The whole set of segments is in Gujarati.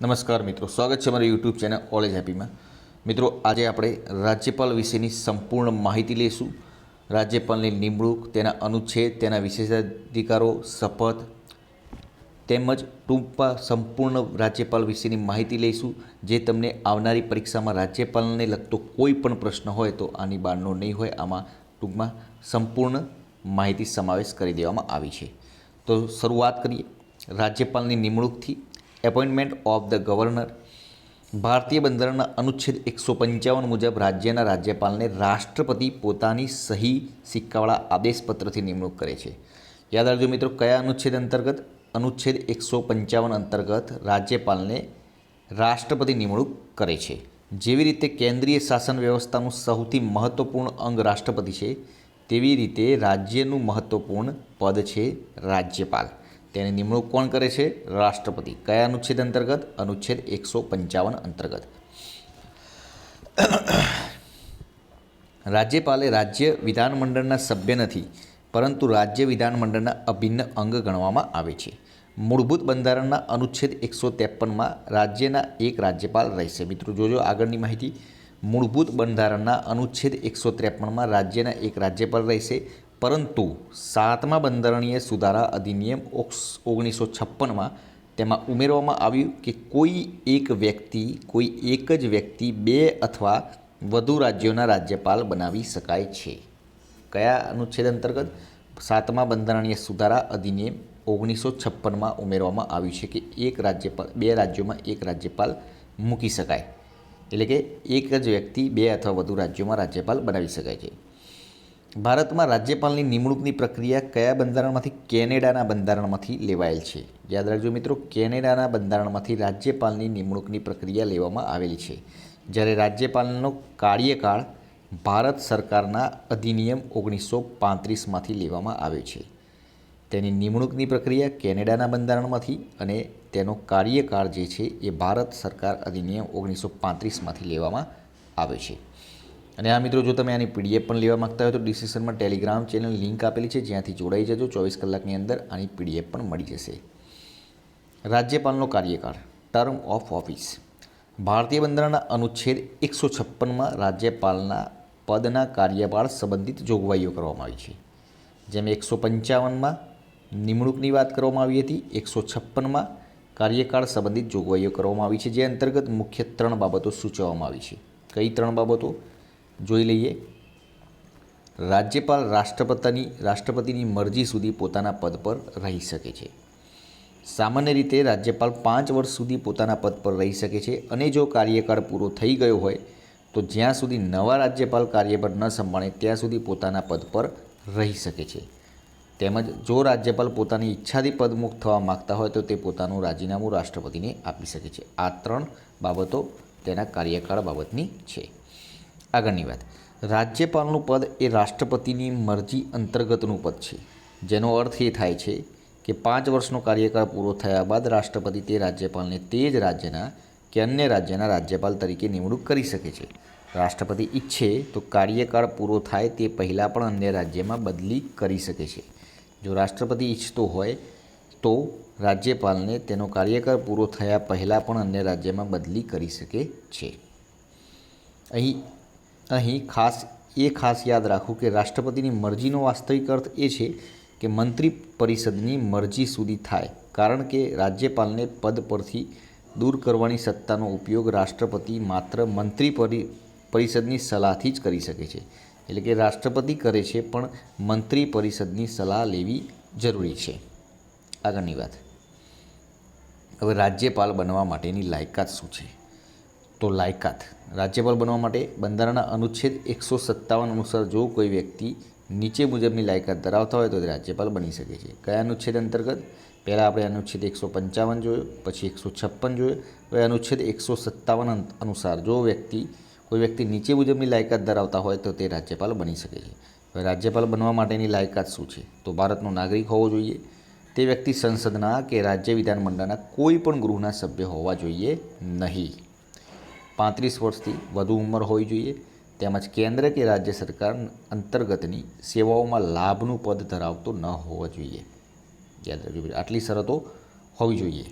નમસ્કાર મિત્રો, સ્વાગત છે મારી યુટ્યુબ ચેનલ ઓલેજ હેપીમાં મિત્રો, આજે આપણે રાજ્યપાલ વિશેની સંપૂર્ણ માહિતી લઈશું. રાજ્યપાલની નિમણૂક, તેના અનુચ્છેદ, તેના વિશેષાધિકારો, શપથ તેમજ ટૂંકમાં સંપૂર્ણ રાજ્યપાલ વિશેની માહિતી લઈશું. જે તમને આવનારી પરીક્ષામાં રાજ્યપાલને લગતો કોઈ પણ પ્રશ્ન હોય તો આની બહારનો નહીં હોય, આમાં ટૂંકમાં સંપૂર્ણ માહિતી સમાવેશ કરી દેવામાં આવી છે. તો શરૂઆત કરીએ. રાજ્યપાલની નિમણૂકથી એપોઇન્ટમેન્ટ ઓફ ધ ગવર્નર ભારતીય બંધારણના અનુચ્છેદ એકસો પંચાવન મુજબ રાજ્યના રાજ્યપાલને રાષ્ટ્રપતિ પોતાની સહી સિક્કાવાળા આદેશપત્રથી નિમણૂક કરે છે. યાદ રાખજો મિત્રો, કયા અનુચ્છેદ અંતર્ગત? અનુચ્છેદ એકસો પંચાવન અંતર્ગત રાજ્યપાલને રાષ્ટ્રપતિ નિમણૂક કરે છે. જેવી રીતે કેન્દ્રીય શાસન વ્યવસ્થાનું સૌથી મહત્ત્વપૂર્ણ અંગ રાષ્ટ્રપતિ છે, તેવી રીતે રાજ્યનું મહત્ત્વપૂર્ણ પદ છે રાજ્યપાલ. તેની નિમણૂક કોણ કરે છે? રાષ્ટ્રપતિ. કયા અનુચ્છેદ અંતર્ગત? અનુચ્છેદ એકસો પંચાવન અંતર્ગત. રાજ્યપાલે રાજ્ય વિધાનમંડળના સભ્ય નથી, પરંતુ રાજ્ય વિધાનમંડળના અભિન્ન અંગ ગણવામાં આવે છે. મૂળભૂત બંધારણના અનુચ્છેદ એકસો ત્રેપનમાં રાજ્યના એક રાજ્યપાલ રહેશે. મિત્રો, જોજો આગળની માહિતી. મૂળભૂત બંધારણના અનુચ્છેદ એકસો ત્રેપનમાં રાજ્યના એક રાજ્યપાલ રહેશે. પરંતુ સાતમા બંધારણીય સુધારા અધિનિયમ ઓગણીસો છપ્પનમાં તેમાં ઉમેરવામાં આવ્યું કે કોઈ એક વ્યક્તિ, કોઈ એક જ વ્યક્તિ બે અથવા વધુ રાજ્યોના રાજ્યપાલ બનાવી શકાય છે. કયા અનુચ્છેદ અંતર્ગત? સાતમા બંધારણીય સુધારા અધિનિયમ ઓગણીસો છપ્પનમાં ઉમેરવામાં આવ્યું છે કે એક રાજ્યપાલ, બે રાજ્યોમાં એક રાજ્યપાલ મૂકી શકાય. એટલે કે એક જ વ્યક્તિ બે અથવા વધુ રાજ્યોમાં રાજ્યપાલ બનાવી શકાય છે. ભારતમાં રાજ્યપાલની નિમણૂકની પ્રક્રિયા કયા બંધારણમાંથી કેનેડાના બંધારણમાંથી લેવાયેલ છે? યાદ રાખજો મિત્રો, કેનેડાના બંધારણમાંથી રાજ્યપાલની નિમણૂકની પ્રક્રિયા લેવામાં આવેલી છે. જ્યારે રાજ્યપાલનો કાર્યકાળ ભારત સરકારના અધિનિયમ ઓગણીસો પાંત્રીસમાંથી લેવામાં આવ્યો છે. તેની નિમણૂકની પ્રક્રિયા કેનેડાના બંધારણમાંથી અને તેનો કાર્યકાળ જે છે એ ભારત સરકાર અધિનિયમ ઓગણીસો પાંત્રીસમાંથી લેવામાં આવે છે. અને આ મિત્રો, જો તમે આની પીડીએફ પણ લેવા માગતા હોય તો ડિસ્ક્રિપ્શનમાં ટેલિગ્રામ ચેનલ લિંક આપેલી છે, જ્યાંથી જોડાઈ જજો. ચોવીસ કલાકની અંદર આની પીડીએફ પણ મળી જશે. રાજ્યપાલનો કાર્યકાળ, ટર્મ ઓફ ઓફિસ. ભારતીય બંધારણના અનુચ્છેદ એકસો છપ્પનમાં રાજ્યપાલના પદના કાર્યકાળ સંબંધિત જોગવાઈઓ કરવામાં આવી છે. જેમ એકસો પંચાવનમાં નિમણૂકની વાત કરવામાં આવી હતી, એકસો છપ્પનમાં કાર્યકાળ સંબંધિત જોગવાઈઓ કરવામાં આવી છે, જે અંતર્ગત મુખ્ય ત્રણ બાબતો સૂચવવામાં આવી છે. કઈ ત્રણ બાબતો? જોઈ લઈએ. રાજ્યપાલ રાષ્ટ્રપતિની રાષ્ટ્રપતિની મરજી સુધી પોતાના પદ પર રહી શકે છે. સામાન્ય રીતે રાજ્યપાલ પાંચ વર્ષ સુધી પોતાના પદ પર રહી શકે છે અને જો કાર્યકાળ પૂરો થઈ ગયો હોય, તો જ્યાં સુધી નવા રાજ્યપાલ કાર્યભાર ન સંભાળે, ત્યાં સુધી પોતાના પદ પર રહી શકે છે. તેમજ જો રાજ્યપાલ પોતાની ઈચ્છાથી પદમુક્ત થવા માગતા હોય, તો તે પોતાનું રાજીનામું રાષ્ટ્રપતિને આપી શકે છે. આ ત્રણ બાબતો તેના કાર્યકાળ બાબતની છે. આગળની વાત. રાજ્યપાલનું પદ એ રાષ્ટ્રપતિની મરજી અંતર્ગતનું પદ છે. જેનો અર્થ એ થાય છે કે પાંચ વર્ષનો કાર્યકાળ પૂરો થયા બાદ રાષ્ટ્રપતિ તે રાજ્યપાલને તે જ રાજ્યના કે અન્ય રાજ્યના રાજ્યપાલ તરીકે નિમણૂક કરી શકે છે. રાષ્ટ્રપતિ ઈચ્છે તો કાર્યકાળ પૂરો થાય તે પહેલાં પણ અન્ય રાજ્યમાં બદલી કરી શકે છે. જો રાષ્ટ્રપતિ ઈચ્છતો હોય તો રાજ્યપાલને તેનો કાર્યકાળ પૂરો થયા પહેલાં પણ અન્ય રાજ્યમાં બદલી કરી શકે છે. અહીં અહીં ખાસ, એ ખાસ યાદ રાખવું કે રાષ્ટ્રપતિની મરજીનો વાસ્તવિક અર્થ એ છે કે મંત્રી પરિષદની મરજી સુધી થાય, કારણ કે રાજ્યપાલને પદ પરથી દૂર કરવાની સત્તાનો ઉપયોગ રાષ્ટ્રપતિ માત્ર મંત્રી પરિ, પરિષદની સલાહથી જ કરી શકે છે. એટલે કે રાષ્ટ્રપતિ કરે છે, પણ મંત્રી પરિષદની સલાહ લેવી જરૂરી છે. આગળની વાત. હવે રાજ્યપાલ બનવા માટેની લાયકાત શું છે? તો લાયકાત. રાજ્યપાલ બનવા માટે બંધારણના અનુચ્છેદ એકસો સત્તાવન અનુસાર જો કોઈ વ્યક્તિ નીચે મુજબની લાયકાત ધરાવતા હોય તો તે રાજ્યપાલ બની શકે છે. કયા અનુચ્છેદ અંતર્ગત? પહેલાં આપણે અનુચ્છેદ એકસો પંચાવન જોયો, પછી એકસો છપ્પન જોયો, હવે અનુચ્છેદ એકસો સત્તાવન અનુસાર જો વ્યક્તિ, કોઈ વ્યક્તિ નીચે મુજબની લાયકાત ધરાવતા હોય તો તે રાજ્યપાલ બની શકે છે. હવે રાજ્યપાલ બનવા માટેની લાયકાત શું છે? તો ભારતનો નાગરિક હોવો જોઈએ. તે વ્યક્તિ સંસદના કે રાજ્ય વિધાનમંડળના કોઈ પણ ગૃહના સભ્ય હોવા જોઈએ નહીં. પાંત્રીસ વર્ષથી વધુ ઉંમર હોવી જોઈએ. તેમજ કેન્દ્ર કે રાજ્ય સરકાર અંતર્ગતની સેવાઓમાં લાભનું પદ ધરાવતો ન હોવો જોઈએ. યાદ રાખજો આટલી શરતો હોવી જોઈએ.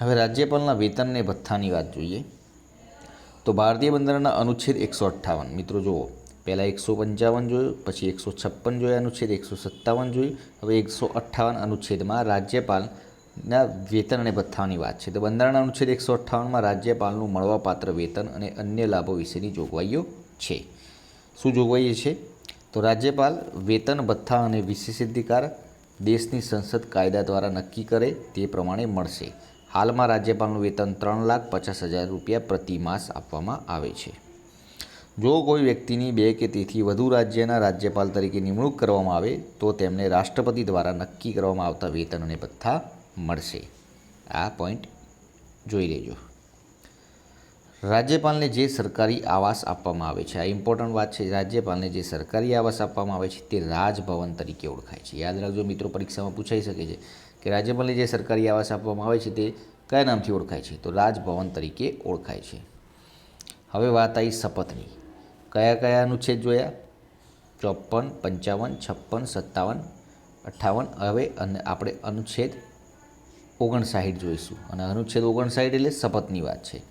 હવે રાજ્યપાલના વેતન અને ભથ્થાની વાત જોઈએ. તો ભારતીય બંધારણના અનુચ્છેદ એકસો અઠ્ઠાવન, મિત્રો જુઓ, પહેલાં એકસો પંચાવન જોયું, પછી એકસો છપ્પન જોયા, અનુચ્છેદ એકસો સત્તાવન જોયું, હવે એકસો અઠ્ઠાવન અનુચ્છેદમાં રાજ્યપાલના વેતન અને ભથ્થાની વાત છે. તો બંધારણ અનુચ્છેદ એકસો અઠ્ઠાવનમાં રાજ્યપાલનું મળવાપાત્ર વેતન અને અન્ય લાભો વિશેની જોગવાઈઓ છે. શું જોગવાઈ છે? તો રાજ્યપાલ વેતન, ભથ્થા અને વિશેષાધિકાર દેશની સંસદ કાયદા દ્વારા નક્કી કરે તે પ્રમાણે મળશે. હાલમાં રાજ્યપાલનું વેતન ત્રણ લાખ પચાસ હજાર રૂપિયા પ્રતિ માસ આપવામાં આવે છે. જો કોઈ વ્યક્તિની બે કે તેથી વધુ રાજ્યના રાજ્યપાલ તરીકે નિમણૂક કરવામાં આવે, તો તેમને રાષ્ટ્રપતિ દ્વારા નક્કી કરવામાં આવતા વેતન અને ભથ્થા મળશે. આ પોઈન્ટ જોઈ લેજો. રાજ્યપાલને જે સરકારી આવાસ આપવામાં આવે છે, આ ઇમ્પોર્ટન્ટ વાત છે, રાજ્યપાલને જે સરકારી આવાસ આપવામાં આવે છે, તે રાજભવન તરીકે ઓળખાય છે. યાદ રાખજો મિત્રો, પરીક્ષામાં પૂછાઈ શકે છે કે રાજ્યપાલને જે સરકારી આવાસ આપવામાં આવે છે, તે કયા નામથી ઓળખાય છે? તો રાજભવન તરીકે ઓળખાય છે. હવે વાત આવી શપથની. કયા કયા અનુચ્છેદ જોયા? ચોપન, પંચાવન, છપ્પન, સત્તાવન, અઠ્ઠાવન, હવે અને આપણે અનુચ્છેદ ઓગણસાઠ જોઈશું. અને અનુચ્છેદ ઓગણસાઠ એટલે શપથની વાત છે.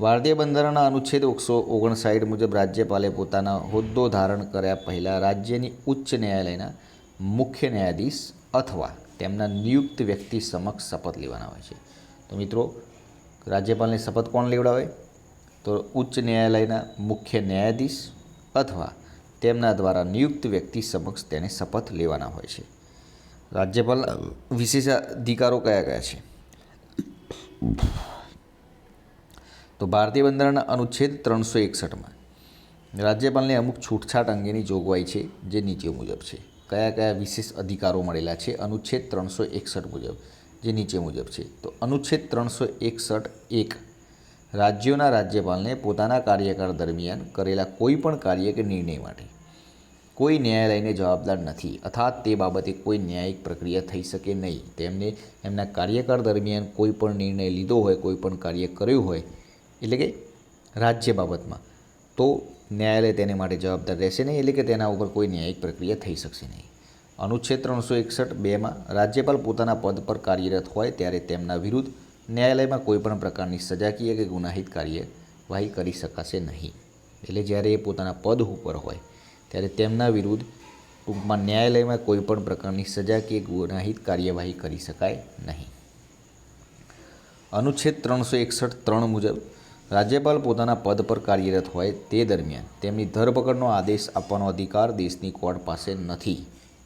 ભારતીય બંધારણના અનુચ્છેદ એકસો ઓગણસાઠ મુજબ રાજ્યપાલે પોતાના હોદ્દો ધારણ કર્યા પહેલાં રાજ્યની ઉચ્ચ ન્યાયાલયના મુખ્ય ન્યાયાધીશ અથવા તેમના નિયુક્ત વ્યક્તિ સમક્ષ શપથ લેવાના હોય છે. તો મિત્રો, રાજ્યપાલને શપથ કોણ લેવડાવે? તો ઉચ્ચ ન્યાયાલયના મુખ્ય ન્યાયાધીશ અથવા તેમના દ્વારા નિયુક્ત વ્યક્તિ સમક્ષ તેને શપથ લેવાના હોય છે. રાજ્યપાલ વિશેષ અધિકારો કયા કયા છે? તો ભારતીય બંધારણના અનુચ્છેદ ત્રણસો એકસઠમાં રાજ્યપાલને અમુક છૂટછાટ અંગેની જોગવાઈ છે, જે નીચે મુજબ છે. કયા કયા વિશેષ અધિકારો મળેલા છે? અનુચ્છેદ ત્રણસો એકસઠ મુજબ, જે નીચે મુજબ છે. તો અનુચ્છેદ ત્રણસો એકસઠ એક, રાજ્યોના રાજ્યપાલને પોતાના કાર્યકાળ દરમિયાન કરેલા કોઈપણ કાર્ય કે નિર્ણય માટે કોઈ ન્યાયાલયને જવાબદાર નથી. અર્થાત તે બાબતે કોઈ ન્યાયિક પ્રક્રિયા થઈ શકે નહીં. તેમને એમના કાર્યકાળ દરમિયાન કોઈ પણ નિર્ણય લીધો હોય, કોઈ પણ કાર્ય કર્યું હોય, એટલે કે રાજ્ય બાબતમાં, તો ન્યાયાલય તેને માટે જવાબદાર રહેશે નહીં, એટલે કે તેના ઉપર કોઈ ન્યાયિક પ્રક્રિયા થઈ શકશે નહીં. અનુચ્છેદ ત્રણસો એકસઠ બેમાં રાજ્યપાલ પોતાના પદ પર કાર્યરત હોય ત્યારે તેમના વિરુદ્ધ ન્યાયાલયમાં કોઈપણ પ્રકારની સજાકીય કે ગુનાહિત કાર્યવાહી કરી શકાશે નહીં. એટલે જ્યારે એ પોતાના પદ ઉપર હોય ત્યારે તેમના વિરુદ્ધ ટૂંકમાં ન્યાયાલયમાં કોઈપણ પ્રકારની સજા કે ગુનાહિત કાર્યવાહી કરી શકાય નહીં. અનુચ્છેદ ત્રણસો એકસઠ ત્રણ મુજબ રાજ્યપાલ પોતાના પદ પર કાર્યરત હોય તે દરમિયાન તેમની ધરપકડનો આદેશ આપવાનો અધિકાર દેશની કોર્ટ પાસે નથી.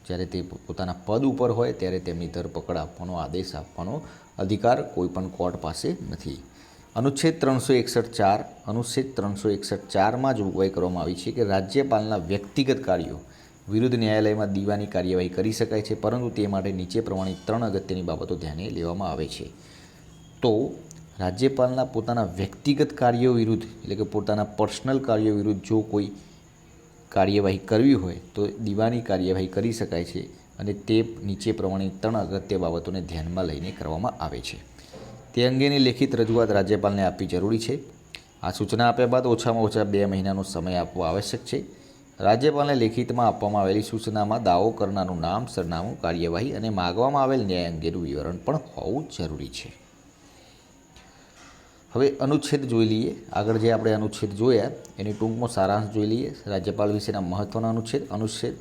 જ્યારે તે પોતાના પદ ઉપર હોય ત્યારે તેમની ધરપકડ આપવાનો આદેશ આપવાનો અધિકાર કોઈપણ કોર્ટ પાસે નથી. અનુચ્છેદ ત્રણસો એકસઠ ચાર, અનુચ્છેદ ત્રણસો એકસઠ ચારમાં જોગવાઈ કરવામાં આવી છે કે રાજ્યપાલના વ્યક્તિગત કાર્યો વિરુદ્ધ ન્યાયાલયમાં દીવાની કાર્યવાહી કરી શકાય છે, પરંતુ તે માટે નીચે પ્રમાણે ત્રણ અગત્યની બાબતો ધ્યાને લેવામાં આવે છે. તો રાજ્યપાલના પોતાના વ્યક્તિગત કાર્યો વિરુદ્ધ, એટલે કે પોતાના પર્સનલ કાર્યો વિરુદ્ધ જો કોઈ કાર્યવાહી કરવી હોય, તો દીવાની કાર્યવાહી કરી શકાય છે અને તે નીચે પ્રમાણે ત્રણ અગત્ય બાબતોને ધ્યાનમાં લઈને કરવામાં આવે છે. તે અંગેની લેખિત રજૂઆત રાજ્યપાલને આપવી જરૂરી છે. આ સૂચના આપ્યા બાદ ઓછામાં ઓછા બે મહિનાનો સમય આપવો આવશ્યક છે. રાજ્યપાલને લેખિતમાં આપવામાં આવેલી સૂચનામાં દાવો કરનારનું નામ, સરનામું, કાર્યવાહી અને માગવામાં આવેલ ન્યાય અંગેનું વિવરણ પણ હોવું જરૂરી છે. હવે અનુચ્છેદ જોઈ લઈએ. આગળ જે આપણે અનુચ્છેદ જોયા, એની ટૂંકમાં સારાંશ જોઈ લઈએ. રાજ્યપાલ વિશેના મહત્ત્વના અનુચ્છેદ અનુચ્છેદ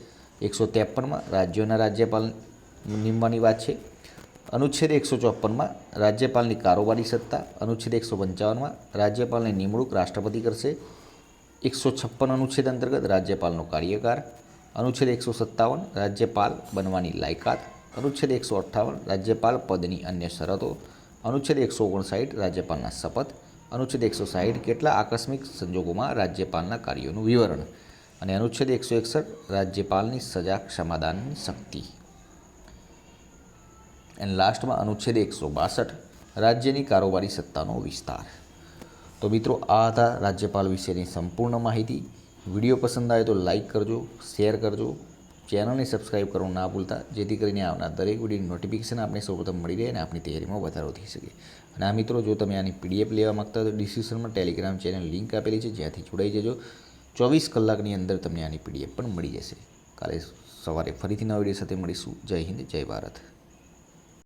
એકસો ત્રેપનમાં રાજ્યોના રાજ્યપાલ નિમવાની વાત છે. અનુચ્છેદ એકસો ચોપનમાં રાજ્યપાલની કારોબારી સત્તા, અનુચ્છેદ એકસો પંચાવનમાં રાજ્યપાલની નિમણૂક રાષ્ટ્રપતિ કરશે, એકસો છપ્પન અનુચ્છેદ અંતર્ગત રાજ્યપાલનો કાર્યકાર અનુચ્છેદ એકસો સત્તાવન રાજ્યપાલ બનવાની લાયકાત, અનુચ્છેદ એકસો અઠ્ઠાવન રાજ્યપાલ પદની અન્ય શરતો, અનુચ્છેદ એકસો ઓગણસાઠ રાજ્યપાલના શપથ, અનુચ્છેદ એકસો સાઠ કેટલા આકસ્મિક સંજોગોમાં રાજ્યપાલના કાર્યોનું વિવરણ અને અનુચ્છેદ એકસો એકસઠ રાજ્યપાલની સજા ક્ષમાદાનની શક્તિ. એન્ડ લાસ્ટમાં અનુચ્છેદ એકસો બાસઠ, રાજ્યની કારોબારી સત્તાનો વિસ્તાર. તો મિત્રો, આ હતા રાજ્યપાલ વિશેની સંપૂર્ણ માહિતી. વીડિયો પસંદ આવે તો લાઈક કરજો, શેર કરજો. ચેનલને સબસ્ક્રાઈબ કરવાનું ના ભૂલતા, જેથી કરીને આવનાર દરેક વિડીયોની નોટિફિકેશન આપણે સૌપ્રથમ મળી રહે અને આપણી તૈયારીમાં વધારો થઈ શકે. અને આ મિત્રો, જો તમે આની પીડીએફ લેવા માગતા હો તો ડિસ્ક્રિપ્શનમાં ટેલિગ્રામ ચેનલ લિંક આપેલી છે, જ્યાંથી જોડાઈ જજો. ચોવીસ કલાકની અંદર તમને આની પીડીએફ પણ મળી જશે. કાલે સવારે ફરીથી નવા વીડિયો સાથે મળીશું. જય હિન્દ, જય ભારત.